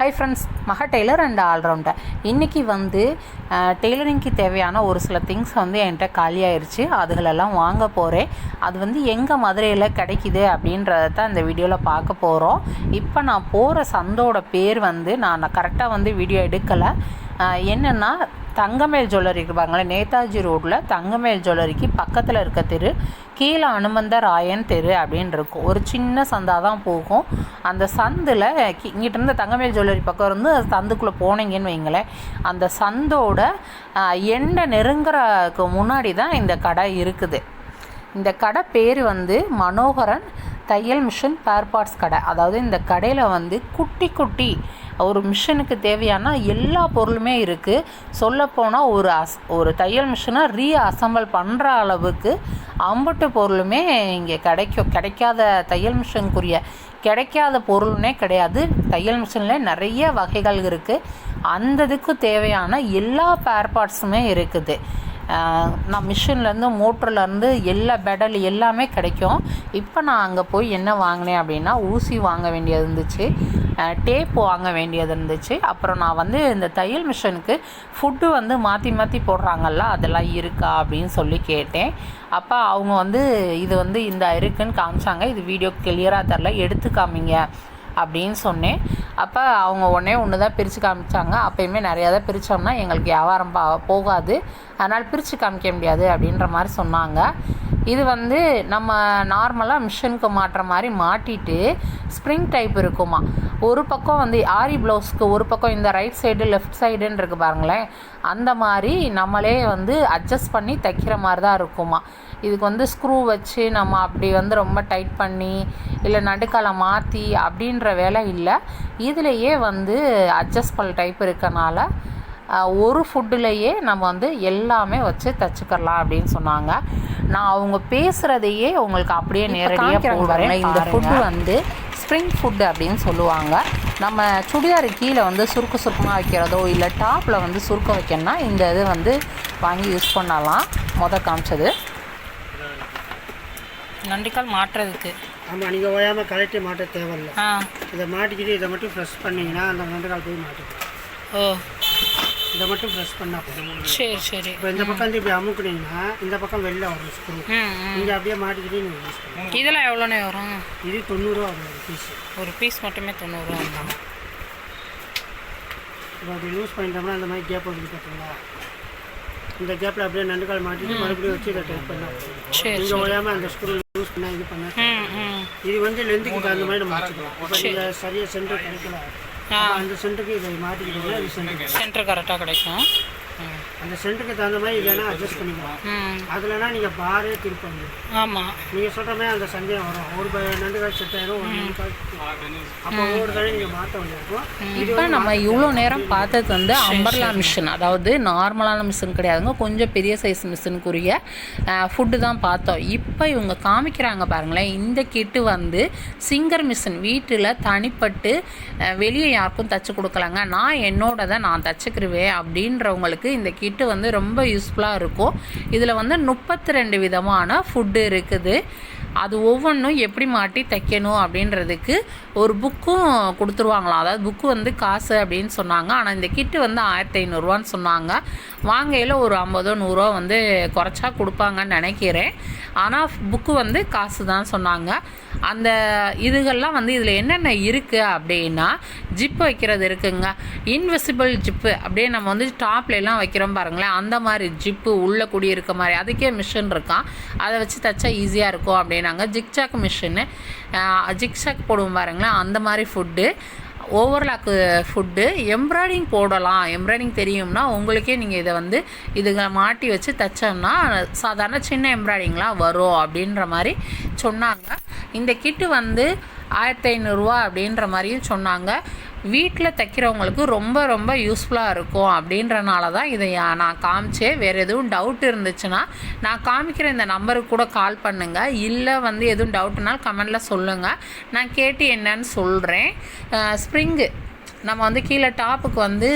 High friends மக tailor and allrounder இன்றைக்கி வந்து டெய்லரிங்க்கு தேவையான ஒரு சில திங்ஸ் வந்து என்கிட்ட காலியாயிருச்சு. அதுகளெல்லாம் வாங்க போகிறேன் அது வந்து எங்கே மதுரையில் கிடைக்குது அப்படின்றத தான் இந்த வீடியோவில் பார்க்க போகிறோம் இப்போ நான் போகிற சந்தோட பேர் வந்து நான் கரெக்டாக வந்து வீடியோ எடுக்கலை. என்னென்னா தங்கமேல் ஜுவல்லரி இருப்பாங்களே நேதாஜி ரோட்டில் தங்கமேல் ஜுவல்லரிக்கு பக்கத்தில் இருக்க தெரு கீழே அனுமந்த ராயன் தெரு அப்படின்னு இருக்கும். ஒரு சின்ன சந்தா தான் போகும். அந்த சந்தில் இங்கிட்ட இருந்து தங்கமேல் ஜுவல்லரி பக்கம் இருந்து சந்துக்குள்ளே போனீங்கன்னு வைங்களேன். அந்த சந்தோட எண்டை நெருங்குறதுக்கு முன்னாடி தான் இந்த கடை இருக்குது. இந்த கடை பேர் வந்து மனோகரன் தையல் மிஷின் பேர் பார்ட்ஸ் கடை. அதாவது இந்த கடையில் வந்து குட்டி குட்டி ஒரு மிஷினுக்கு தேவையான எல்லா பொருளுமே இருக்குது சொல்லப்போனால் ஒரு அஸ் ஒரு தையல் மிஷினை ரீ அசம்பிள் பண்ணுற அளவுக்கு அம்பட்டு பொருளுமே இங்கே கிடைக்கும். கிடைக்காத தையல் மிஷினுக்குரிய கிடைக்காத பொருள்னே கிடையாது. தையல் மிஷினில் நிறைய வகைகள் இருக்குது அந்த இதுக்கு தேவையான எல்லா பேர் பார்ட்ஸுமே இருக்குது. நான் மிஷின்லேருந்து மோட்டர்லேருந்து எல்லா பெடல் எல்லாமே கிடைக்கும். இப்போ நான் அங்கே போய் என்ன வாங்கினேன் அப்படின்னா ஊசி வாங்க வேண்டியது இருந்துச்சு. டேப் வாங்க வேண்டியது இருந்துச்சு. அப்புறம் நான் வந்து இந்த தையல் மிஷினுக்கு ஃபுட்டு வந்து மாற்றி மாற்றி போடுறாங்கல்ல அதெல்லாம் இருக்கா அப்படின்னு சொல்லி கேட்டேன். அப்போ அவங்க வந்து இது வந்து இந்த இருக்குன்னு காமிச்சாங்க. இது வீடியோ கிளியராக தரல எடுத்து காமிங்க. அப்படின்னு சொன்னேன். அப்போ அவங்க உடனே ஒன்று தான் பிரித்து காமிச்சாங்க. அப்போயுமே நிறையா தான் பிரித்தோம்னா எங்களுக்கு வியாபாரம் பா போகாது. அதனால் பிரித்து காமிக்க முடியாது அப்படின்ற மாதிரி சொன்னாங்க. இது வந்து நம்ம நார்மலாக மிஷினுக்கு மாட்டுற மாதிரி மாட்டிட்டு ஸ்ப்ரிங் டைப் இருக்குமா. ஒரு பக்கம் வந்து ஆரி ப்ளவுஸ்க்கு ஒரு பக்கம் இந்த ரைட் சைடு லெஃப்ட் சைடுன்னு இருக்கு பாருங்களேன். அந்த மாதிரி நம்மளே வந்து அட்ஜஸ்ட் பண்ணி தைக்கிற மாதிரி தான் இருக்குமா. இதுக்கு வந்து ஸ்க்ரூ வச்சு நம்ம அப்படி வந்து ரொம்ப டைட் பண்ணி இல்லை நடுக்காலை மாற்றி அப்படின்ற வேலை இல்லை. இதுலேயே வந்து அட்ஜஸ்ட்பல் டைப் இருக்கனால ஒரு ஃபுட்டுலேயே நம்ம வந்து எல்லாமே வச்சு தச்சுக்கலாம் அப்படின்னு சொன்னாங்க. நான் அவங்க பேசுகிறதையே உங்களுக்கு அப்படியே நேரடியாக போடுறேன். இந்த ஃபுட்டு வந்து ஸ்ப்ரிங் ஃபுட்டு அப்படின்னு சொல்லுவாங்க. நம்ம சுடிதார் கீழே வந்து சுருக்கு சுருக்கமாக வைக்கிறதோ இல்லை டாப்பில் வந்து சுருக்க வைக்கணும்னா இந்த இது வந்து வாங்கி யூஸ் பண்ணலாம். மொதல் காமிச்சது. நண்டிக்கால் மாட்டுறதுக்கு ஆமாம் நீங்கள் ஓயாமல் கலட்டி மாட்ட தேவையில்லை. ஆ. இதை மாட்டிக்கிட்டு இதை மட்டும் ஃப்ரெஷ் பண்ணிங்கன்னா அந்த நண்டுக்கால் போய் மாட்டிக்கும். ஓ. இதை மட்டும் ஃப்ரெஷ் பண்ணால் போதும். சரி சரி. இப்போ இந்த பக்கம் வந்து இப்படி அமுக்குனீங்கன்னா இந்த பக்கம் வெளில வரும் ஸ்க்ரூ நீங்கள் அப்படியே மாட்டிக்கிட்டு நீங்கள் யூஸ் பண்ணலாம் இதெல்லாம் எவ்வளோண்ணே வரும்? இது தொண்ணூறுரூவா வரும் ஒரு பீஸ் ஒரு பீஸ் மட்டுமே தொண்ணூறுரூவா தான் இப்போ அப்படி லூஸ் பண்ணிட்டோம்னா அந்த மாதிரி கேப் வந்து பார்த்தீங்களா இந்த கேப்பில் அப்படியே நண்டுக்கால் மாட்டிட்டு மறுபடியும் வச்சு இதை டைப் பண்ணால் போதும். சரி நீங்கள் ஓயாமல் அந்த ஸ்க்ரூ யூஸ் பண்ணால் இது ம் இது வந்து லென்த்துக்கு தகுந்த மாதிரி நம்ம மாற்றிக்கலாம் இப்போ நீங்கள் சரியாக சென்டர் கிடைக்கல ஆ. அப்ப அந்த சென்டருக்கு இதை மாட்டிக்கிட்டீங்கன்னா இது சென்டர் சென்டர் கரெக்டாக கிடைக்கும். அந்த சென்டருக்கு தகுந்த மாதிரி இல்லைன்னா அட்ஜஸ்ட் பண்ணிக்கலாம். அதுலனா நீங்கள் பாரே திருப்பங்க ஆமாம் நீங்கள் சொல்கிற மாதிரி அந்த சந்தேகம் வரும். ஒரு நண்டு காய் செட் ஆயிரும் அப்போ ஒவ்வொரு தடவை நீங்கள் மாற்ற வேண்டியிருக்கும். இப்போ நம்ம இவ்வளோ நேரம் பார்த்தது வந்து அம்பர்லா மிஷின் அதாவது நார்மலான மிஷின் கிடையாதுங்க. கொஞ்சம் பெரிய சைஸ் மிஷினுக்குரிய ஃபுட்டு தான் பார்த்தோம். இப்போ இவங்க காமிக்கிறாங்க பாருங்களேன். இந்த கிட்டு வந்து சிங்கர் மிஷின் வீட்டில் தனிப்பட்டு வெளியே யாருக்கும் தச்சு கொடுக்கலாங்க. நான் என்னோடதை நான் தச்சுக்கிருவேன் அப்படின்றவங்களுக்கு இந்த கிட்டு வந்து ரொம்ப யூஸ்ஃபுல்லாக இருக்கும். இதில் வந்து முப்பத்தி ரெண்டு விதமான ஃபுட்டு இருக்குது. அது ஒவ்வொன்றும் எப்படி மாட்டி தைக்கணும் அப்படின்றதுக்கு ஒரு புக்கும் கொடுத்துருவாங்களாம். அதாவது புக்கு வந்து காசு அப்படின்னு சொன்னாங்க. ஆனால் இந்த கிட்டு வந்து ஆயிரத்தி ஐநூறுரூவான்னு சொன்னாங்க. வாங்கையில் ஒரு ஐம்பதோ நூறுரூவா வந்து குறைச்சா கொடுப்பாங்கன்னு நினைக்கிறேன். ஆனால் புக்கு வந்து காசு தான் சொன்னாங்க. அந்த இதுகள்லாம் வந்து இதில் என்னென்ன இருக்குது அப்படின்னா ஜிப்பு வைக்கிறது இருக்குங்க. இன்விசிபிள் ஜிப்பு அப்படியே நம்ம வந்து டாப்ல வைக்கிறோம் பாருங்களேன். அந்த மாதிரி ஜிப்பு உள்ளே கூடி இருக்க மாதிரி. அதுக்கே மிஷின் இருக்கான் அதை வச்சு தைச்சா ஈஸியாக இருக்கும் அப்படின்னாங்க. ஜிக்சாக் மிஷினு ஜிக்சாக் போடுவோம் பாருங்களேன். அந்த மாதிரி ஃபுட்டு ஓவர்லாக்கு ஃபுட்டு எம்ப்ராய்டிங் போடலாம். எம்ப்ராய்டிங் தெரியும்னா உங்களுக்கே நீங்கள் இதை வந்து இதுகளை மாட்டி வச்சு தைச்சோம்னா சாதாரண சின்ன எம்ப்ராய்டிங்லாம் வரும் அப்படின்ற மாதிரி சொன்னாங்க. இந்த கிட்டு வந்து ஆயிரத்தி ஐநூறுரூவா அப்படின்ற மாதிரியும் சொன்னாங்க. வீட்டில் தைக்கிறவங்களுக்கு ரொம்ப ரொம்ப யூஸ்ஃபுல்லாக இருக்கும் அப்படின்றனால தான் இதை நான் காமிச்சேன் வேறு எதுவும் டவுட் இருந்துச்சுன்னா நான் காமிக்கிற இந்த நம்பருக்கு கூட கால் பண்ணுங்கள் இல்லை வந்து எதுவும் டவுட்னாலும் கமெண்டில் சொல்லுங்கள் நான் கேட்டு என்னன்னு சொல்கிறேன் ஸ்ப்ரிங்கு நம்ம வந்து கீழே டாப்புக்கு வந்து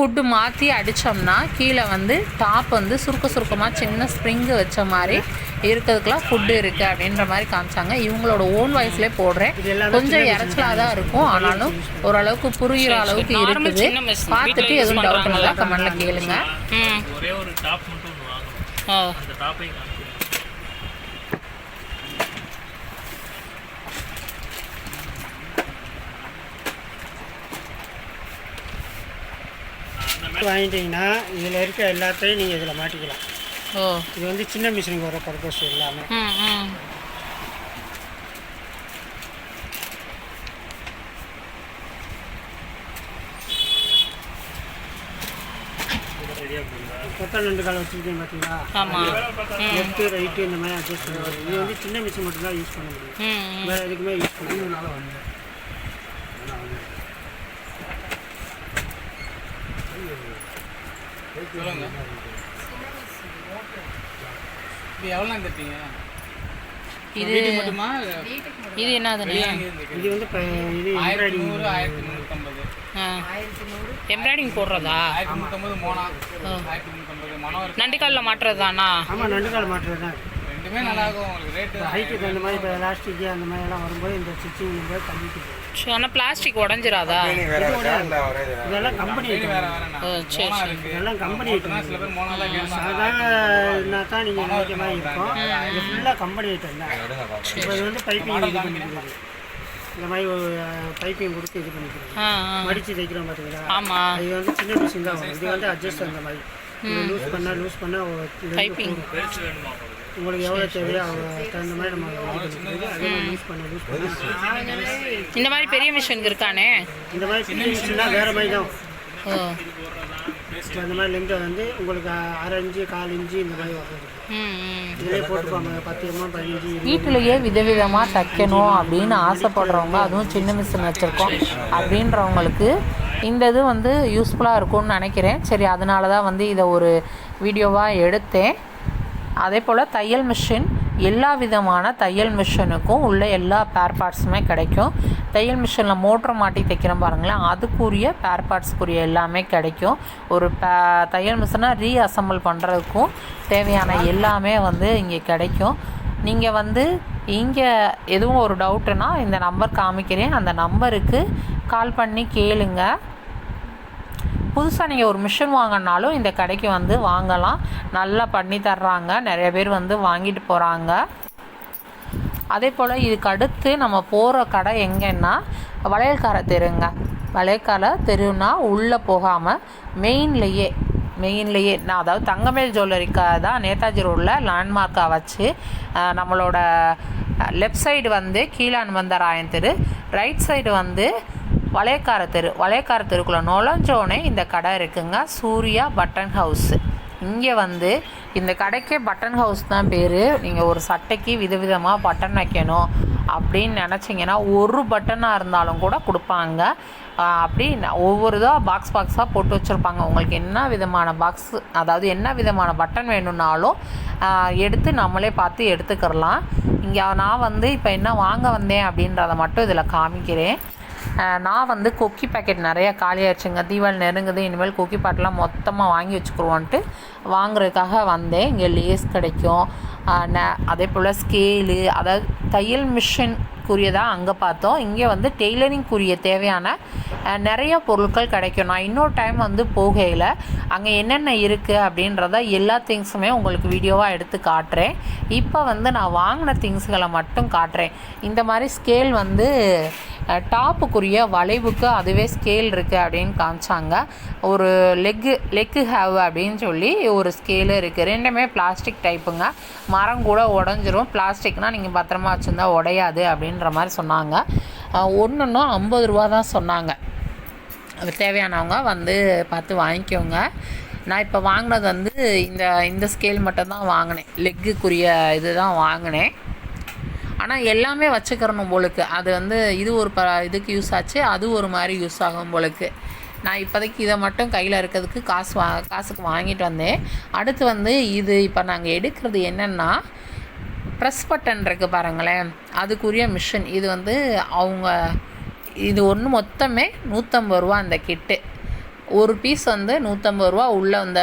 ஃபுட்டு மாற்றி அடித்தோம்னா கீழே வந்து டாப் வந்து சுருக்க சுருக்கமாக சின்ன ஸ்ப்ரிங்கு வச்ச மாதிரி இருக்கிறதுக்கெலாம் ஃபுட்டு இருக்குது அப்படின்ற மாதிரி காமிச்சாங்க. இவங்களோட ஓன் வாய்ஸ்லேயே போடுறேன். கொஞ்சம் இறைச்சலாக தான் இருக்கும். ஆனாலும் ஓரளவுக்கு புரிகிற அளவுக்கு இருக்குது. பார்த்துட்டு எதுவும் டவுட் இருந்தால் கமெண்ட்டில் கேளுங்க. ம். ஒரே ஒரு டாப் மட்டும் ஒன்று வாங்கணும் ஓ அந்த டாப்பையும் காமிக்கிறேன் வாங்கிட்டீங்கன்னா இதில் இருக்க எல்லாத்தையும் நீங்கள் இதில் மாட்டிக்கலாம். ஓ. இது வந்து சின்ன மிஷினுக்கு வர பர்பஸ் ம் மொத்தம் ரெண்டு கால் வச்சுருக்கீங்க பார்த்தீங்களா? லெஃப்ட்டு ரைட்டு இந்த மாதிரி அட்ஜஸ்ட் பண்ணுறது இது வந்து சின்ன மிஷின் மட்டும்தான் யூஸ் பண்ண முடியும். வேறு எதுக்குமே யூஸ் பண்ண முடியும் இது எவ்வளோ தருப்பீங்க இது மட்டுமா? இது என்னதுண்ணே? இது வந்து இப்போ இது ஆயிரத்தி நூறு ஆயிரத்தி முந்நூற்றம்பது எம்ப்ராய்டிங் போடுறதா? ஆயிரத்தி முந்நூற்றம்பது மோனா. ஆயிரத்தி முந்நூற்றம்பது நண்டிக்காலில் மாட்டுறது தானா ஆமாம் நண்டு கால் மாட்டுறது தான். ரெண்டுமே நல்லா இருக்கும் உங்களுக்கு. ரேட்டு ஹைட்டுக்கு அந்த மாதிரி இப்போ எலாஸ்டிக்கு அந்த மாதிரி எல்லாம் வரும்போது இந்த ஸ்டிச்சிங் போது போகும் ஆனால் பிளாஸ்டிக் உடஞ்சிராதா? இதெல்லாம் கம்பெனி சரி சரி. இதெல்லாம் கம்பெனி சாதாரண தான் நீங்கள் நினைக்கிற மாதிரி இருக்கும்? இது ஃபுல்லாக கம்பெனி ஐட்டம் தான். இப்போ இது வந்து பைப்பிங் இது பண்ணிக்கிறது. இந்த மாதிரி ஒரு பைப்பிங் கொடுத்து இது பண்ணிக்கிறது. மடித்து தைக்கிறோம் பார்த்தீங்களா ஆமாம் இது வந்து சின்ன மிஷின் தான் வரும். இது வந்து அட்ஜஸ்ட் அந்த மாதிரி. லூஸ் பண்ணால் லூஸ் பண்ணால் வேணுமா உங்களுக்கு உங்களுக்கு எவ்வளோ தேவையோ அவ்வளோ தகுந்த மாதிரி நம்ம லூஸ் பண்ண லூஸ் பண்ண. இந்த மாதிரி பெரிய மிஷின் இருக்கானே? இந்த மாதிரி சின்ன மிஷின்னா வேறு மாதிரி தான். அந்த மாதிரி லெங்க் வந்து உங்களுக்கு அரை இன்ச்சு கால் இன்ச்சு இந்த மாதிரி வரும். இதிலே போட்டுப்பாங்க பத்து எம்எம் பதினஞ்சு வீட்டிலேயே விதவிதமாக தைக்கணும் அப்படின்னு ஆசைப்படுறவங்க அதுவும் சின்ன மிஷின் வச்சுருக்கோம் அப்படின்றவங்களுக்கு இந்த இது வந்து யூஸ்ஃபுல்லாக இருக்கும்னு நினைக்கிறேன். சரி அதனால தான் வந்து இதை ஒரு வீடியோவாக எடுத்தேன். அதே போல் தையல் மிஷின் எல்லா விதமான தையல் மிஷினுக்கும் உள்ள எல்லா பேர் பார்ட்ஸுமே கிடைக்கும். தையல் மிஷினில் மோட்டர் மாட்டி தைக்கிறோம் பாருங்களேன். அதுக்குரிய பேர் பார்ட்ஸ்க்குரிய எல்லாமே கிடைக்கும். ஒரு பே தையல் மிஷினை ரீஅசம்பிள் பண்ணுறதுக்கும் தேவையான எல்லாமே வந்து இங்கே கிடைக்கும். நீங்கள் வந்து இங்கே எதுவும் ஒரு டவுட்டுனா இந்த நம்பர் காமிக்கிறேன். அந்த நம்பருக்கு கால் பண்ணி கேளுங்க. புதுசாக நீங்கள் ஒரு மிஷின் வாங்கினாலும் இந்த கடைக்கு வந்து வாங்கலாம். நல்லா பண்ணி தர்றாங்க. நிறைய பேர் வந்து வாங்கிட்டு போகிறாங்க அதே போல் இதுக்கு அடுத்து நம்ம போகிற கடை எங்கன்னா வளையல்கார தெருங்க. வளையல்கார தெருன்னா உள்ளே போகாமல் மெயின்லேயே மெயின்லேயே நான் அதாவது தங்கமேல் ஜுவல்லரிக்காக தான் நேதாஜி ரோடில் லேண்ட்மார்க்காக வச்சு நம்மளோட லெஃப்ட் சைடு வந்து கீழான் வந்தராயன் தெரு ரைட் சைடு வந்து வளையக்கார தெரு. வளையக்கார தெருக்குள்ளே நுழைஞ்சோடனே இந்த கடை இருக்குங்க சூர்யா பட்டன் ஹவுஸ். இங்கே வந்து இந்த கடைக்கே பட்டன் ஹவுஸ் தான் பேர். நீங்கள் ஒரு சட்டைக்கு விதவிதமாக பட்டன் வைக்கணும் அப்படின்னு நினச்சிங்கன்னா ஒரு பட்டனாக இருந்தாலும் கூட கொடுப்பாங்க. அப்படி ந- ஒவ்வொரு இதாக பாக்ஸ் பாக்ஸாக போட்டு வச்சுருப்பாங்க. உங்களுக்கு என்ன விதமான பாக்ஸ் அதாவது என்ன விதமான பட்டன் வேணும்னாலும் எடுத்து நம்மளே பார்த்து எடுத்துக்கிறலாம். இங்கே நான் வந்து இப்போ என்ன வாங்க வந்தேன் அப்படின்றத மட்டும் இதில் காமிக்கிறேன். நான் வந்து கொக்கி பேக்கெட் நிறையா காலியாகிடுச்சுங்க தீபாவளி நெருங்குது இனிமேல் கொக்கி பாட்டெலாம் மொத்தமாக வாங்கி வச்சுக்குருவோன்ட்டு வாங்குறதுக்காக வந்தேன். இங்கே லேஸ் கிடைக்கும். ந- அதே போல் ஸ்கேலு அதாவது தையல் மிஷின் குரியதாக அங்கே பார்த்தோம். இங்கே வந்து டெய்லரிங்க்குரிய தேவையான நிறைய பொருட்கள் கிடைக்கும். நான் இன்னொரு டைம் வந்து போகையில் அங்கே என்னென்ன இருக்குது அப்படின்றத எல்லா திங்ஸுமே உங்களுக்கு வீடியோவாக எடுத்து காட்டுறேன். இப்போ வந்து நான் வாங்கின திங்ஸ்களை மட்டும் காட்டுறேன். இந்த மாதிரி ஸ்கேல் வந்து டாப்புக்குரிய வளைவுக்கு அதுவே ஸ்கேல் இருக்குது அப்படின்னு காமிச்சாங்க. ஒரு லெக்கு லெக்கு ஹேவ் அப்படின்னு சொல்லி ஒரு ஸ்கேலு இருக்குது ரெண்டுமே பிளாஸ்டிக் டைப்புங்க மரம் கூட உடஞ்சிரும். பிளாஸ்டிக்னால் நீங்கள் பத்திரமா வச்சுருந்தா உடையாது அப்படின்ற மாதிரி சொன்னாங்க. ஒன்றுன்னா ஐம்பது ரூபா தான் சொன்னாங்க. தேவையானவங்க வந்து பார்த்து வாங்கிக்கோங்க. நான் இப்போ வாங்கினது வந்து இந்த இந்த ஸ்கேல் மட்டும் தான் வாங்கினேன். லெக்குக்குரிய இது தான் வாங்கினேன். ஆனால் எல்லாமே வச்சுக்கிறணும் போலுக்கு. அது வந்து இது ஒரு ப இதுக்கு யூஸ் ஆச்சு அது ஒரு மாதிரி யூஸ் ஆகும் போலுக்கு. நான் இப்போதைக்கு இதை மட்டும் கையில் இருக்கிறதுக்கு காசு வா காசுக்கு வாங்கிட்டு வந்தேன். அடுத்து வந்து இது இப்போ நாங்கள் எடுக்கிறது என்னென்னா ப்ரெஸ் பட்டன் இருக்குது பாருங்களேன். அதுக்குரிய மிஷின் இது வந்து அவங்க இது ஒன்று மொத்தமே நூற்றம்பது ரூபா அந்த கிட்டு ஒரு பீஸ் வந்து நூற்றம்பது ரூபா உள்ளே அந்த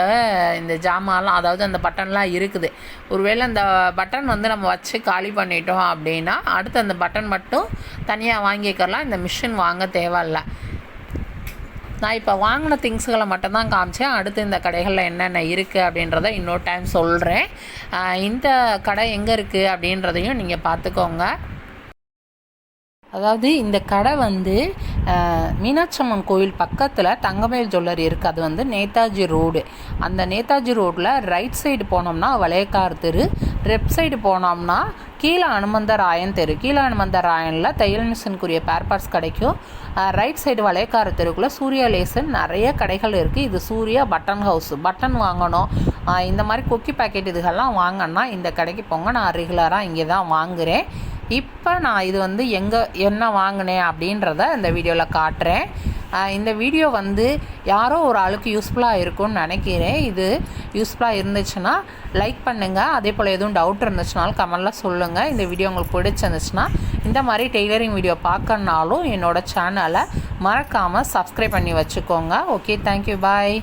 இந்த ஜாமான்லாம் அதாவது அந்த பட்டன்லாம் இருக்குது. ஒருவேளை அந்த பட்டன் வந்து நம்ம வச்சு காலி பண்ணிட்டோம் அப்படின்னா அடுத்து அந்த பட்டன் மட்டும் தனியாக வாங்கிக்கலாம் இந்த மிஷின் வாங்க தேவையில்ல. நான் இப்போ வாங்கின திங்ஸுகளை மட்டும்தான் காமிச்சேன். அடுத்து இந்த கடைகளில் என்னென்ன இருக்குது அப்படின்றத இன்னொரு டைம் சொல்கிறேன் இந்த கடை எங்கே இருக்குது அப்படின்றதையும் நீங்கள் பார்த்துக்கோங்க. அதாவது இந்த கடை வந்து மீனாட்சம்மன் கோயில் பக்கத்தில் தங்கமயில் ஜுவல்லரி இருக்குது அது வந்து நேதாஜி ரோடு. அந்த நேதாஜி ரோட்டில் ரைட் சைடு போனோம்னா வளையக்கார் தெரு லெஃப்ட் சைடு போனோம்னா கீழே அனுமந்தராயன் தெரு. கீழே அனுமந்தராயனில் தையல் மிஷினுக்குரிய பேர் பார்ட்ஸ் கிடைக்கும் ரைட் சைடு வளையக்கார தெருக்குள்ளே சூர்யா லேசன் நிறைய கடைகள் இருக்குது இது சூர்யா பட்டன் ஹவுஸ். பட்டன் வாங்கணும். இந்த மாதிரி கொக்கி பாக்கெட் இதுகள்லாம் வாங்கினா இந்த கடைக்கு போங்க. நான் ரெகுலராக இங்கே தான் வாங்குகிறேன் இப்போ நான் இது வந்து எங்கே என்ன வாங்கினேன் அப்படின்றத இந்த வீடியோவில் காட்டுறேன். இந்த வீடியோ வந்து யாரோ ஒரு ஆளுக்கு யூஸ்ஃபுல்லாக இருக்கும்னு நினைக்கிறேன். இது யூஸ்ஃபுல்லாக இருந்துச்சுன்னா லைக் பண்ணுங்கள் அதே போல் எதுவும் டவுட் இருந்துச்சுனாலும் கமெண்டில் சொல்லுங்கள் இந்த வீடியோ உங்களுக்கு பிடிச்சிருந்துச்சுன்னா இந்த மாதிரி டெய்லரிங் வீடியோ பார்க்கணுனாலும் என்னோடய சேனலை மறக்காமல் சப்ஸ்கிரைப் பண்ணி வச்சுக்கோங்க. Okay thank you bye